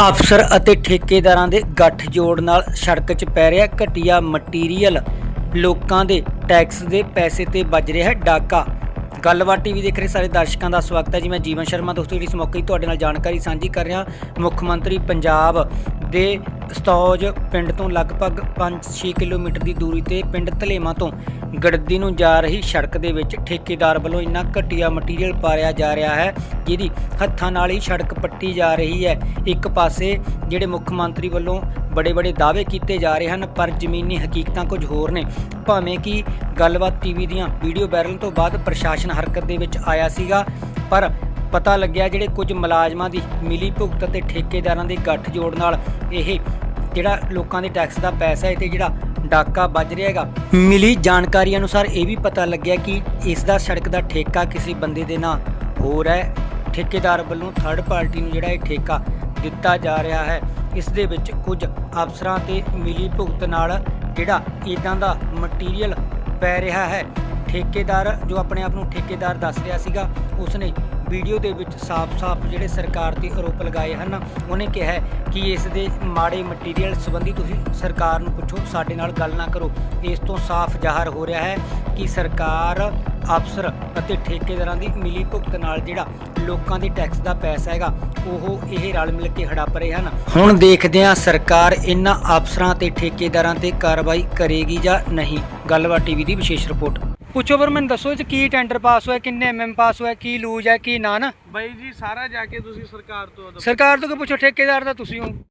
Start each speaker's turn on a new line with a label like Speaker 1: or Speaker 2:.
Speaker 1: ਅਫਸਰ ਅਤੇ ਠੇਕੇਦਾਰਾਂ ਦੇ ਗੱਠਜੋੜ ਨਾਲ ਸੜਕ 'ਚ ਪੈ ਰਿਹਾ ਘਟੀਆ ਮਟੀਰੀਅਲ। ਲੋਕਾਂ ਦੇ ਟੈਕਸ ਦੇ ਪੈਸੇ ਤੇ ਵੱਜ ਰਿਹਾ ਡਾਕਾ। ਗੱਲਬਾਤ ਟੀਵੀ ਦੇਖ ਰਹੇ ਸਾਰੇ ਦਰਸ਼ਕਾਂ ਦਾ ਸਵਾਗਤ ਹੈ ਜੀ। ਮੈਂ ਜੀਵਨ ਸ਼ਰਮਾ, ਦੋਸਤੋ ਇਸ ਮੌਕੇ ਤੁਹਾਡੇ ਨਾਲ ਜਾਣਕਾਰੀ ਸਾਂਝੀ ਕਰ ਰਿਹਾ ਮੁੱਖ ਮੰਤਰੀ ਪੰਜਾਬ ਦੇ ਸਤੌਜ ਪਿੰਡ ਤੋਂ ਲਗਭਗ 5-6 ਕਿਲੋਮੀਟਰ ਦੀ ਦੂਰੀ ਤੇ ਪਿੰਡ ਧਲੇਮਾ ਤੋਂ ਗੜਦੀ ਨੂੰ ਜਾ ਰਹੀ ਸੜਕ ਦੇ ਵਿੱਚ ਠੇਕੇਦਾਰ ਵੱਲੋਂ ਇੰਨਾ ਘਟੀਆ ਮਟੀਰੀਅਲ ਪਾਰਿਆ ਜਾ ਰਿਹਾ ਹੈ, ਜਿਹਦੀ ਹੱਥਾਂ ਨਾਲ ਹੀ ਸੜਕ ਪੱਟੀ ਜਾ ਰਹੀ ਹੈ। ਇੱਕ ਪਾਸੇ ਜਿਹੜੇ ਮੁੱਖ ਮੰਤਰੀ ਵੱਲੋਂ ਬੜੇ ਬੜੇ ਦਾਅਵੇ ਕੀਤੇ ਜਾ ਰਹੇ ਹਨ, ਪਰ ਜ਼ਮੀਨੀ ਹਕੀਕਤਾਂ ਕੁਝ ਹੋਰ ਨੇ। ਭਾਵੇਂ ਕਿ ਗੱਲਬਾਤ ਟੀਵੀ ਦੀਆਂ ਵੀਡੀਓ ਵਾਇਰਲ ਤੋਂ ਬਾਅਦ ਪ੍ਰਸ਼ਾਸਨ ਹਰਕਤ ਦੇ ਵਿੱਚ ਆਇਆ ਸੀਗਾ, ਪਰ ਪਤਾ ਲੱਗਿਆ ਜਿਹੜੇ ਕੁਝ ਮੁਲਾਜ਼ਮਾਂ ਦੀ ਮਿਲੀ ਭੁਗਤ ਅਤੇ ਠੇਕੇਦਾਰਾਂ ਦੇ ਗੱਠਜੋੜ ਨਾਲ ਇਹ ਜਿਹੜਾ ਲੋਕਾਂ ਦੇ ਟੈਕਸ ਦਾ ਪੈਸਾ ਹੈ ਤੇ ਜਿਹੜਾ ਡਾਕਾ ਵੱਜ ਰਿਹਾ ਹੈਗਾ। ਮਿਲੀ ਜਾਣਕਾਰੀ ਅਨੁਸਾਰ ਇਹ ਵੀ ਪਤਾ ਲੱਗਿਆ ਕਿ ਇਸ ਦਾ ਸੜਕ ਦਾ ਠੇਕਾ ਕਿਸੇ ਬੰਦੇ ਦੇ ਨਾਂ ਹੋ ਰਿਹਾ ਹੈ। ਠੇਕੇਦਾਰ ਵੱਲੋਂ ਥਰਡ ਪਾਰਟੀ ਨੂੰ ਜਿਹੜਾ ਇਹ ਠੇਕਾ ਦਿੱਤਾ ਜਾ ਰਿਹਾ ਹੈ। ਇਸ ਦੇ ਵਿੱਚ ਕੁਝ ਅਫਸਰਾਂ ਤੇ ਮਿਲੀ ਭੁਗਤ ਨਾਲ ਜਿਹੜਾ ਇਦਾਂ ਦਾ ਮਟੀਰੀਅਲ ਪੈ ਰਿਹਾ ਹੈ। ਠੇਕੇਦਾਰ ਜੋ ਆਪਣੇ ਆਪ ਨੂੰ ਠੇਕੇਦਾਰ ਦੱਸ ਰਿਹਾ ਸੀਗਾ, ਉਸਨੇ ਵੀਡੀਓ ਦੇ ਵਿੱਚ ਸਾਫ਼-ਸਾਫ਼ ਜਿਹੜੇ ਸਰਕਾਰ ਤੇ ਆਰੋਪ ਲਗਾਏ ਹਨ, ਉਹਨੇ ਕਿਹਾ ਕਿ ਇਸ ਦੇ ਮਾੜੇ ਮਟੀਰੀਅਲ ਸੰਬੰਧੀ ਤੁਸੀਂ ਸਰਕਾਰ ਨੂੰ ਪੁੱਛੋ, ਸਾਡੇ ਨਾਲ ਗੱਲ ਨਾ ਕਰੋ। ਇਸ ਤੋਂ ਸਾਫ਼ ਜ਼ਾਹਰ ਹੋ ਰਿਹਾ ਹੈ ਕਿ ਸਰਕਾਰ, ਅਫਸਰ ਅਤੇ ਠੇਕੇਦਾਰਾਂ ਦੀ ਮਿਲੀ ਭੁਗਤ ਨਾਲ ਜਿਹੜਾ ਲੋਕਾਂ ਦੇ ਟੈਕਸ ਦਾ ਪੈਸਾ ਹੈਗਾ, ਉਹ ਇਹ ਰਲ ਮਿਲ ਕੇ ਹੜੱਪ ਰਹੇ ਹਨ। ਹੁਣ ਦੇਖਦੇ ਹਾਂ ਸਰਕਾਰ ਇਹਨਾਂ ਅਫਸਰਾਂ ਤੇ ਠੇਕੇਦਾਰਾਂ ਤੇ ਕਾਰਵਾਈ ਕਰੇਗੀ ਜਾਂ ਨਹੀਂ। ਗੱਲਬਾਤ ਟੀਵੀ ਦੀ ਵਿਸ਼ੇਸ਼ ਰਿਪੋਰਟ। ਪੁੱਛੋ ਪਰ ਮੈਨੂੰ ਦੱਸੋ ਇਹ ਚ ਕੀ ਟੈਂਡਰ ਪਾਸ ਹੋਇਆ ਕਿੰਨੇ ਐਮਐਮ ਪਾਸ ਹੋਇਆ ਕੀ ਲੂਜ ਹੈ ਕੀ ਨਾ ਨਾ।
Speaker 2: ਬਾਈ ਜੀ ਸਾਰਾ ਜਾ ਕੇ ਤੁਸੀਂ ਸਰਕਾਰ ਤੋਂ
Speaker 1: ਸਰਕਾਰ ਤੋਂ ਕਿ ਪੁੱਛੋ ਠੇਕੇਦਾਰ ਦਾ ਤੁਸੀਂ ਹੋ।